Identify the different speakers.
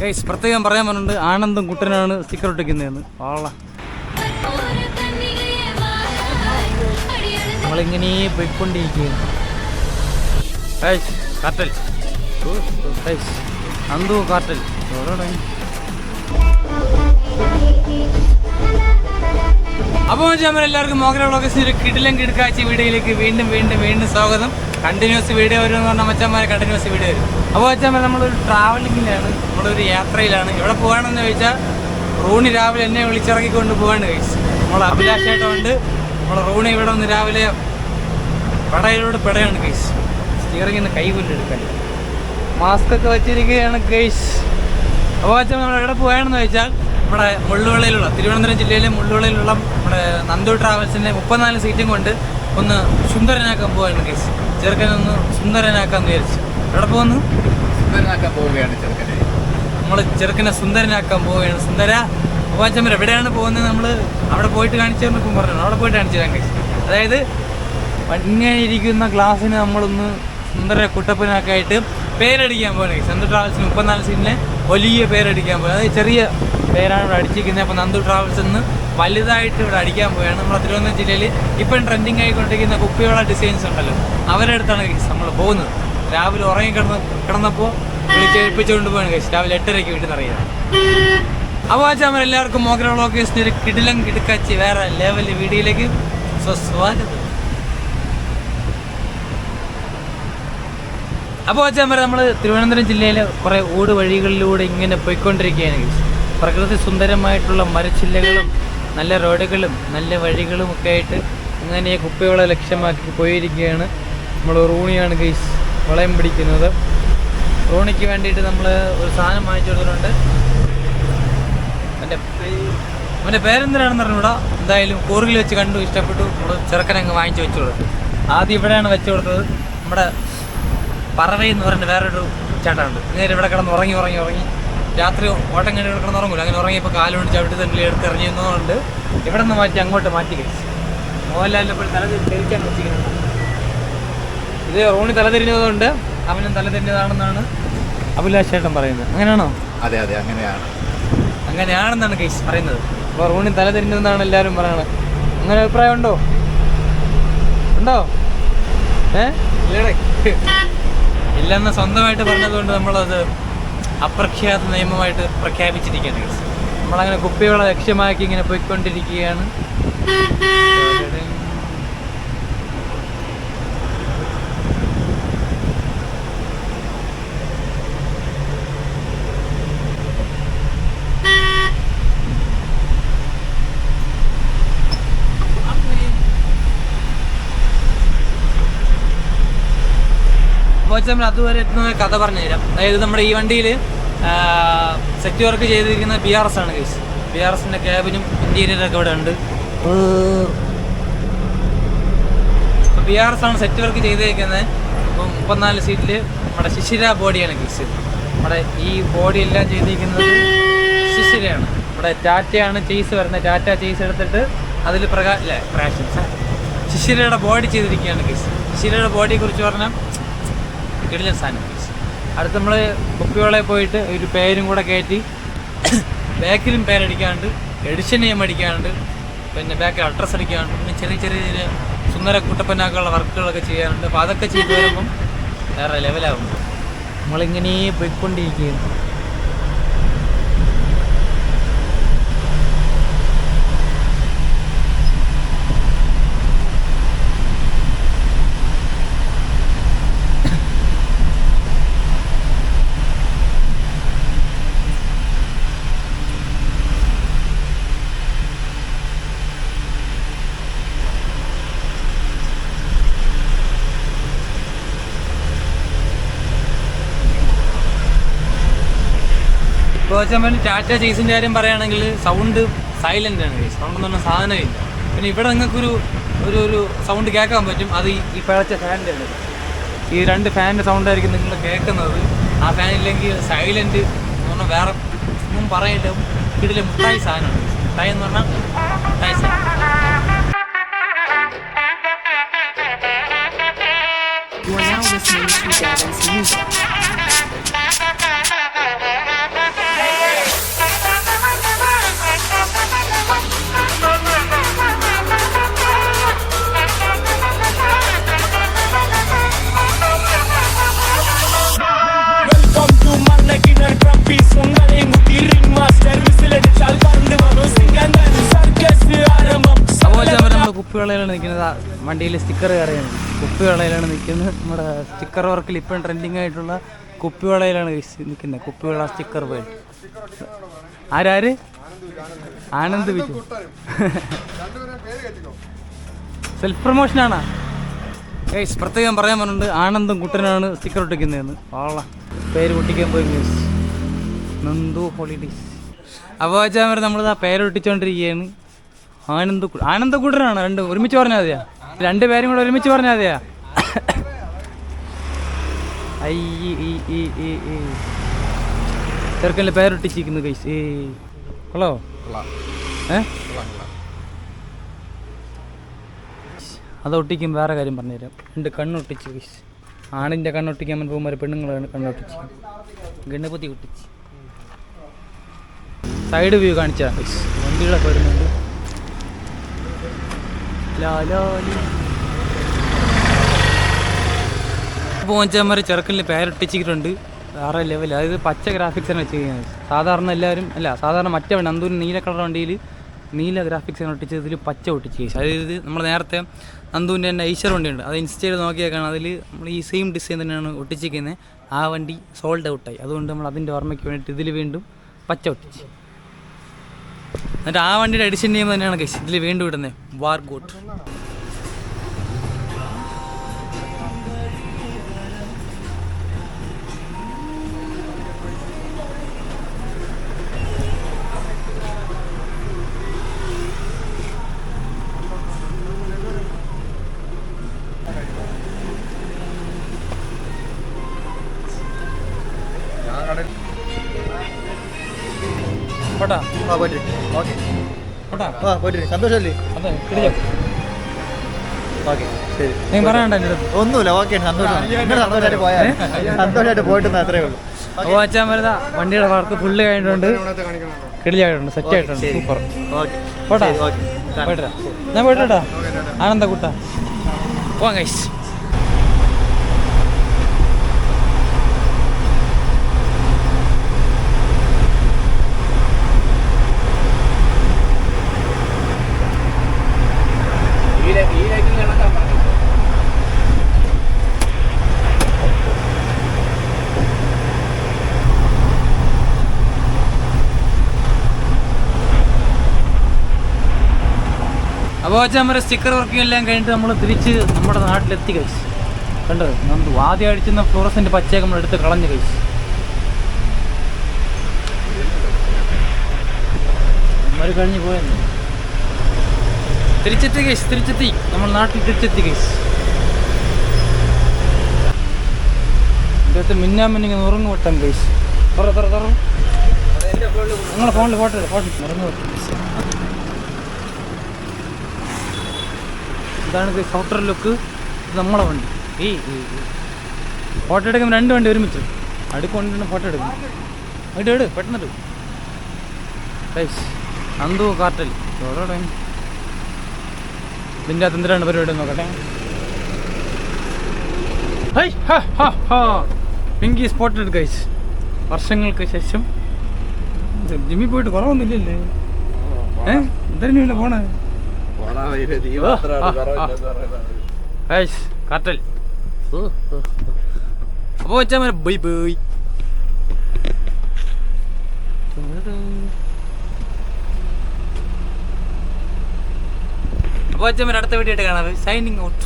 Speaker 1: Guys പ്രത്യേകം പറയാൻ പറഞ്ഞിട്ടുണ്ട് ആനന്ദും കുട്ടനാണ് സ്റ്റിക്കർ ഒട്ടിക്കുന്നതെന്ന് വാള. നമ്മളിങ്ങനെ പോയിക്കൊണ്ടിരിക്കുകയാണ്. എവിടെയാണ്? അപ്പോൾ നമ്മൾ എല്ലാവർക്കും മോഹൻ വ്ളോഗസിന് ഒരു കിടിലം കിടക്കാഴ്ച വീഡിയോയിലേക്ക് വീണ്ടും വീണ്ടും വീണ്ടും സ്വാഗതം. കണ്ടിന്യൂസ് വീഡിയോ വരും എന്ന് പറഞ്ഞാൽ മച്ചന്മാരെ കണ്ടിന്യൂസ് വീഡിയോ വരും. അപ്പോൾ മച്ചന്മാർ നമ്മളൊരു ട്രാവലിങ്ങിലാണ് നമ്മളൊരു യാത്രയിലാണ്. എവിടെ പോകണമെന്ന് ചോദിച്ചാൽ റൂണി രാവിലെ എന്നെ വിളിച്ചിറക്കിക്കൊണ്ട് പോവാണ് കഴിച്ചു നമ്മൾ അഭിലാഷായിട്ടുണ്ട് നമ്മൾ റൂണി ഇവിടെ ഒന്ന് രാവിലെ പടയിലോട് പെടയാണ് ഗൈസ്. സ്റ്റിയറിംഗ് കൈ കൊല്ലെടുക്കാൻ മാസ്ക് ഒക്കെ വെച്ചിരിക്കുകയാണ് ഗൈസ്. അപ്പോൾ വെച്ചാൽ നമ്മൾ എവിടെ പോയാണെന്ന് വെച്ചാൽ നമ്മുടെ മുള്ളുവിളയിലുള്ള തിരുവനന്തപുരം ജില്ലയിലെ മുള്ളുവിളയിലുള്ള നമ്മുടെ നന്ദു ട്രാവൽസിന്റെ മുപ്പത്തിനാല് സീറ്റും കൊണ്ട് ഒന്ന് സുന്ദരനാക്കാൻ പോവാണ് ഗൈസ് ചെറുക്കനൊന്ന് സുന്ദരനാക്കാൻ വിചാരിച്ചു. എവിടെ പോകുന്നു
Speaker 2: സുന്ദരനാക്കാൻ പോവുകയാണ് ചെറുക്കനെ.
Speaker 1: നമ്മൾ ചെറുക്കനെ സുന്ദരനാക്കാൻ പോവുകയാണ്. സുന്ദര ഉപാച്ചമ്മർ എവിടെയാണ് പോകുന്നത് നമ്മൾ അവിടെ പോയിട്ട് കാണിച്ചു തന്നപ്പം പറഞ്ഞു. അവിടെ പോയിട്ട് കാണിച്ചു തരാൻ കേസ് അതായത് ഇങ്ങനെ ഇരിക്കുന്ന ക്ലാസ്സിന് നമ്മളൊന്ന് സുന്ദര കുട്ടപ്പനാക്കായിട്ട് പേരടിക്കാൻ പോകുന്നത് കേസ് നന്ദു ട്രാവൽസിന് മുപ്പത്തിനാല് സീനിലെ വലിയ പേരടിക്കാൻ പോകുന്നത് അതായത് ചെറിയ പേരാണ് ഇവിടെ അടിച്ചിരിക്കുന്നത്. അപ്പോൾ നന്ദു ട്രാവൽസ് എന്ന് വലുതായിട്ട് ഇവിടെ അടിക്കാൻ പോവുകയാണ് നമ്മുടെ തിരുവനന്തപുരം ജില്ലയിൽ ഇപ്പം ട്രെൻഡിങ് ആയിക്കൊണ്ടിരിക്കുന്ന കുപ്പിയോള ഡിസൈൻസ് ഉണ്ടല്ലോ. അവരുടെ അടുത്താണ് നമ്മൾ പോകുന്നത്. രാവിലെ ഉറങ്ങി കിടന്ന് കിടന്നപ്പോൾ വിളിച്ചേൽപ്പിച്ചുകൊണ്ട് പോവാണ് കഴിച്ചു രാവിലെ എട്ടരയ്ക്ക് വീട്ടിൽ നിന്ന് അറിയാം അപ്പോൾ നമ്മൾ എല്ലാവർക്കും മോഗ്ര വ്ളോഗേഴ്സിന്റെ ഒരു കിടിലം കിടക്കച്ചി വേറെ ലെവൽ വീഡിയോയിലേക്ക് സ്വസ്വാഗതം അപ്പോൾ വെച്ചാൽ നമ്മൾ തിരുവനന്തപുരം ജില്ലയിലെ കുറേ ഓട് വഴികളിലൂടെ ഇങ്ങനെ പോയിക്കൊണ്ടിരിക്കുകയാണ്. പ്രകൃതി സുന്ദരമായിട്ടുള്ള മരച്ചില്ലകളും നല്ല റോഡുകളും നല്ല വഴികളും ഒക്കെ ആയിട്ട് അങ്ങനെ കുപ്പികളെ ലക്ഷ്യമാക്കി പോയിരിക്കുകയാണ്. നമ്മൾ റൂണിയാണ് ഗൈസ് വളയം പിടിക്കുന്നത്. റൂണിക്ക് വേണ്ടിയിട്ട് നമ്മൾ ഒരു സാധനം വാങ്ങിച്ചു കൊടുത്തിട്ടുണ്ട്. എന്റെ അവന്റെ പേരെന്തിനാണെന്ന് പറഞ്ഞൂടാ എന്തായാലും കൂറിൽ വെച്ച് കണ്ടു ഇഷ്ടപ്പെട്ടു. നമ്മൾ ചെറുക്കനങ്ങ് വാങ്ങിച്ചു വെച്ചു കൊടുത്തു. ആദ്യം ഇവിടെയാണ് വെച്ചു കൊടുത്തത്. നമ്മുടെ പറവയെന്ന് പറഞ്ഞ വേറൊരു ചേട്ടനുണ്ട്. നേരെ ഇവിടെ കിടന്ന് ഉറങ്ങി ഉറങ്ങി ഉറങ്ങി. രാത്രി ഓട്ടം കഴിഞ്ഞ് കിടക്കണം ഉറങ്ങൂല. അങ്ങനെ ഉറങ്ങിയപ്പോൾ കാലുകൊണ്ട് ചവിട്ടി തന്നെ എടുത്ത് എറിഞ്ഞുകൊണ്ട് ഇവിടെ നിന്ന് മാറ്റി അങ്ങോട്ട് മാറ്റി കഴിച്ചു. മോഹൻലാലിന്റെ ഇപ്പോൾ തല തിരിക്കാൻ വെച്ചിരിക്കുന്നുണ്ട് ഇത് റോണി തല തിരിഞ്ഞതുകൊണ്ട് അവനും തല തിരിഞ്ഞതാണെന്നാണ് അഭിലാഷ് ചേട്ടൻ പറയുന്നത്. അങ്ങനെയാണോ?
Speaker 2: അതെ അതെ അങ്ങനെയാണ്.
Speaker 1: അങ്ങനെയാണെന്നാണ് കേസ് പറയുന്നത്. അപ്പോൾ റൂണി തല തിരിഞ്ഞതെന്നാണ് എല്ലാവരും പറയുന്നത് അങ്ങനെ അഭിപ്രായം ഉണ്ടോ ഉണ്ടോ? ഏ? ഇല്ലടേ. ഇല്ലെന്ന് സ്വന്തമായിട്ട് പറഞ്ഞതുകൊണ്ട് നമ്മളത് അപ്രഖ്യാത നിയമമായിട്ട് പ്രഖ്യാപിച്ചിരിക്കുകയാണ് നമ്മളങ്ങനെ കുപ്പികളെ ലക്ഷ്യമാക്കി ഇങ്ങനെ പോയിക്കൊണ്ടിരിക്കുകയാണ്. അപ്പോൾ നമ്മൾ അതുവരെ എത്തുന്ന കഥ പറഞ്ഞു തരാം അതായത് നമ്മുടെ ഈ വണ്ടിയിൽ സെറ്റ് വർക്ക് ചെയ്തിരിക്കുന്ന ബി ആർ എസ് ആണ് കേസ് ബി ആർ എസിന്റെ ക്യാബിനും ഇന്റീരിയറൊക്കെ ഇവിടെ ഉണ്ട്. അപ്പോൾ ബി ആർ എസ് ആണ് സെറ്റ് വർക്ക് ചെയ്തിരിക്കുന്നത് അപ്പോൾ മുപ്പത്തിനാല് സീറ്റിൽ നമ്മുടെ ശിശിര ബോഡിയാണ് കേസ് നമ്മുടെ ഈ ബോഡി എല്ലാം ചെയ്തിരിക്കുന്നത് ശിശിരയാണ്. നമ്മുടെ ടാറ്റയാണ് ചേസ് വരുന്നത്. ടാറ്റ ചേസ് എടുത്തിട്ട് അതിൽ പ്രകാ അല്ലേ പ്രകാശം ശിശിരയുടെ ബോഡി ചെയ്തിരിക്കുകയാണ് കേസ് ശിശിരയുടെ ബോഡിയെ കുറിച്ച് പറഞ്ഞാൽ കിടിലൻ സാധനം. അടുത്ത് നമ്മൾ കുപ്പിയോളെ പോയിട്ട് ഒരു പേരും കൂടെ കയറ്റി ബാക്കിലും പേരടിക്കാണ്ട് എഡിഷൻ നെയിം അടിക്കാണ്ട് പിന്നെ ബാക്കിൽ അഡ്രസ്സ് അടിക്കാണ്ട് പിന്നെ ചെറിയ ചെറിയ ചെറിയ സുന്ദര കുട്ടപ്പനാക്കുള്ള വർക്കുകളൊക്കെ ചെയ്യാറുണ്ട് അപ്പോൾ അതൊക്കെ ചെയ്ത് വരുമ്പം വേറെ ലെവലാകും നമ്മളിങ്ങനെ പോയിക്കൊണ്ടിരിക്കുകയാണ്. വെച്ചാൽ ടാറ്റ ചേസിന്റെ കാര്യം പറയുകയാണെങ്കിൽ സൗണ്ട് സൈലന്റ് ആണ് സൗണ്ട് എന്ന് പറഞ്ഞ സാധനമില്ല. പിന്നെ ഇവിടെ നിങ്ങൾക്കൊരു ഒരു ഒരു സൗണ്ട് കേൾക്കാൻ പറ്റും. അത് ഈ പിഴച്ച ഫാനിന്റെ ആണ്. ഈ രണ്ട് ഫാനിന്റെ സൗണ്ട് ആയിരിക്കും നിങ്ങൾ കേൾക്കുന്നത്. ആ ഫാനില്ലെങ്കിൽ സൈലന്റ് എന്ന് പറഞ്ഞാൽ വേറെ ഒന്നും പറയില്ല ഇതിലെ മുട്ടായി സാധനമാണ് മുട്ടായി എന്ന് പറഞ്ഞാൽ മുട്ടായി സാധനം.
Speaker 3: You now listening to Gavin's music.
Speaker 1: വണ്ടിയിൽ സ്റ്റിക്കർ കയറിയാണ്. കുപ്പിവളയിലാണ് നിൽക്കുന്നത്. നമ്മുടെ സ്റ്റിക്കർ വർക്കിൽ ഇപ്പം ട്രെൻഡിങ് ആയിട്ടുള്ള കുപ്പിവളയിലാണ് guys നിൽക്കുന്നത്. കുപ്പിവള സ്റ്റിക്കർ പോയി ആരാര്? ആനന്ദ് വിജു സെൽഫ് പ്രൊമോഷനാണോ ഗൈസ് പ്രത്യേകം പറയാൻ പറഞ്ഞിട്ടുണ്ട്. ആനന്ദും കുട്ടനാണ് സ്റ്റിക്കർ ഒട്ടിക്കുന്നതെന്ന് ഓള പേര് പൊട്ടിക്കാൻ പോയി ഗൈസ് നന്ദു ഹോളിഡേസ് അപ്പോൾ വെച്ചാൽ വരെ നമ്മളിതാ പേരൊട്ടിച്ചോണ്ടിരിക്കുകയാണ്. ആനന്ദ ആനന്ദക്കുട്ടനാണ് രണ്ട് ഒരുമിച്ച് പറഞ്ഞാൽ മതിയാ. രണ്ട് പേരും കൂടെ ഒരുമിച്ച് പറഞ്ഞാൽ മതിയാ. ചെറുക്കന്റെ പേരൊട്ടിച്ചിരിക്കുന്നു കൈസ് ഏ ഹലോ ഏ? അത് ഒട്ടിക്കും വേറെ കാര്യം പറഞ്ഞുതരാം. രണ്ട് കണ്ണൊട്ടിച്ച് കൈസ് ആണിന്റെ കണ്ണൊട്ടിക്കാൻ വേണ്ടി പോകുമ്പോൾ പെണ്ണുങ്ങളാണ് കണ്ണൊട്ടിച്ച്. ഗണപതി ഒട്ടിച്ച്. സൈഡ് വ്യൂ കാണിച്ചാൽ വണ്ടികളൊക്കെ വരുന്നുണ്ട് ലാലാലി. പോഞ്ചന്മാർ ചെറുക്കലിൽ പേരൊട്ടിച്ചിട്ടുണ്ട്. വേറെ ലെവൽ അതായത് പച്ച ഗ്രാഫിക്സ് ആണ് കഴിഞ്ഞാൽ സാധാരണ എല്ലാവരും അല്ല സാധാരണ മറ്റേ വണ്ടി നന്ദൂരിന് നീല കളർ വണ്ടിയിൽ നീല ഗ്രാഫിക്സ് ആണ് ഒട്ടിച്ചത് ഇതിൽ പച്ച ഒട്ടിച്ച് അതായത് നമ്മൾ നേരത്തെ നന്ദൂരിന്റെ തന്നെ ഐശ്വർ വണ്ടിയുണ്ട്. അത് ഇൻസ്റ്റയിൽ നോക്കിയേക്കാണ്. അതിൽ നമ്മൾ ഈ സെയിം ഡിസൈൻ തന്നെയാണ് ഒട്ടിച്ചിരിക്കുന്നത്. ആ വണ്ടി സോൾഡ് ഔട്ടായി അതുകൊണ്ട് നമ്മൾ അതിന്റെ ഓർമ്മയ്ക്ക് വേണ്ടിയിട്ട് ഇതിൽ വീണ്ടും പച്ച ഒട്ടിച്ച്. എന്നിട്ട് ആ വണ്ടിയുടെ എഡിഷൻ നെയിം തന്നെയാണ് കേസ് ഇതിൽ വീണ്ടും ഇടുന്നത് വാർഗോട്ട് പോട്ടാ.
Speaker 4: ആ
Speaker 1: പറ്റി
Speaker 4: ആ പോയിട്ട് സന്തോഷമല്ലേ? ഓക്കെ ശരി.
Speaker 1: നീ പറയണ്ട എന്റെ അടുത്ത്.
Speaker 4: ഒന്നുമില്ല ഓക്കെ സന്തോഷം. നിങ്ങൾ സന്തോഷമായിട്ട് പോയാൽ സന്തോഷമായിട്ട് പോയിട്ട് അത്രേ ഉള്ളൂ.
Speaker 1: അപ്പോൾ അച്ഛൻ വരുന്ന വണ്ടിയുടെ വർക്ക് ഫുള്ള് കഴിഞ്ഞിട്ടുണ്ട്. കിളിയായിട്ടുണ്ട് സെറ്റ് ആയിട്ടുണ്ട്. സൂപ്പർ പോട്ടാ? പോയിട്ടാ ഞാൻ പോയിട്ടാ ആനന്ദ കുട്ട. പോവാം കൈസ്
Speaker 2: ഈ ലൈ- ഈ ലൈറ്റിൽ നടക്കാൻ പറഞ്ഞു
Speaker 1: അപ്പോൾ വെച്ചാൽ നമ്മുടെ സ്റ്റിക്കർ വർക്കിംഗ് എല്ലാം കഴിഞ്ഞിട്ട് നമ്മൾ തിരിച്ച് നമ്മുടെ നാട്ടിലെത്തി കഴിച്ചു കണ്ടത് നമുക്ക് വാതി അടിച്ചിരുന്ന ഫ്ലോറസിന്റെ പച്ചയൊക്കെ നമ്മൾ എടുത്ത് കളഞ്ഞ് കഴിച്ചു അവർ കഴിഞ്ഞ് പോയെന്ന്. തിരിച്ചെത്തി കേസ് തിരിച്ചെത്തി. നമ്മൾ നാട്ടിൽ തിരിച്ചെത്തി കൈസ് ഇദ്ദേഹത്തെ മിന്നാമിന്നിങ് നുറങ്ങു വിട്ടാൻ കേസ് തുറ തുറ തുറ. നിങ്ങളെ ഫോണിൽ ഫോട്ടോ ഫോട്ടോ നുറങ്ങു വിട്ടു ഇതാണ് ഇത് ലുക്ക്. നമ്മളെ വണ്ടി. ഈ ഫോട്ടോ എടുക്കുമ്പോൾ രണ്ട് വണ്ടി ഒരുമിച്ച്. അടുക്കൊണ്ടിരുന്ന് ഫോട്ടോ എടുക്കും. ഇട് ഇട് പെട്ടെന്ന് എടുക്കും അന്തു കാർട്ടൽ. എവിടെ ഇതിന്റെ അകത്ത് എന്തിനാണ് പരിപാടി നോക്കട്ടെ. പിങ്കി സ്പോട്ടഡ് ഗൈസ് വർഷങ്ങൾക്ക് ശേഷം. ജിമ്മി പോയിട്ട് കുറവൊന്നുമില്ലല്ലേ? ഏഹ് എന്തായാലും പോണേ?
Speaker 2: പോടാ
Speaker 1: അപ്പൊ വെച്ചാ മതി ബൈ ബൈ. അപ്പോൾ വെച്ചാൽ അടുത്ത കാണാറ് കാണാം. Signing out